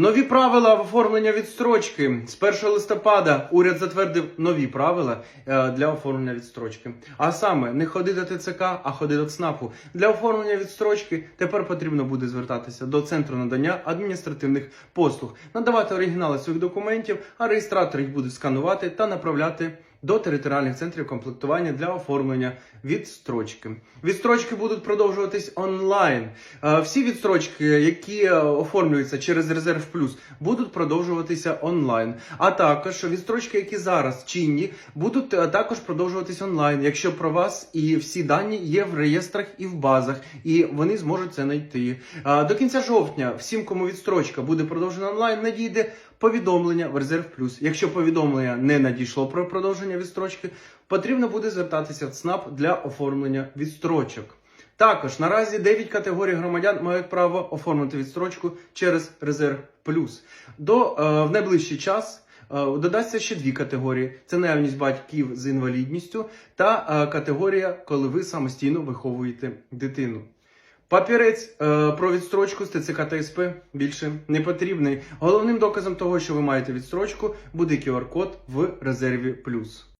Нові правила оформлення відстрочки. З 1 листопада уряд затвердив нові правила е, для оформлення відстрочки. А саме не ходи до ТЦК, а ходи до ЦНАПу. Для оформлення відстрочки тепер потрібно буде звертатися до центру надання адміністративних послуг, надавати оригінали своїх документів, а реєстратор їх буде сканувати та направляти. До територіальних центрів комплектування для оформлення відстрочки. Відстрочки будуть продовжуватись онлайн. Е, Всі відстрочки, які е, оформлюються через Резерв Плюс, будуть продовжуватися онлайн. А також відстрочки, які зараз чинні, будуть е, також продовжуватись онлайн, якщо про вас і всі дані є в реєстрах і в базах, і вони зможуть це знайти. До кінця жовтня всім, кому відстрочка буде продовжена онлайн, надійде повідомлення в Резерв Плюс. Якщо повідомлення не надійшло про продовження відстрочки, потрібно буде звертатися в ЦНАП для оформлення відстрочок. Також наразі 9 категорій громадян мають право оформити відстрочку через Резерв Плюс. До е, в найближчий час. е, Додасться ще дві категорії: це наявність батьків з інвалідністю та е, категорія, коли ви самостійно виховуєте дитину. Папірець е, про відстрочку з ТЦК та більше не потрібний. Головним доказом того, що ви маєте відстрочку, буде QR-код в резерві плюс.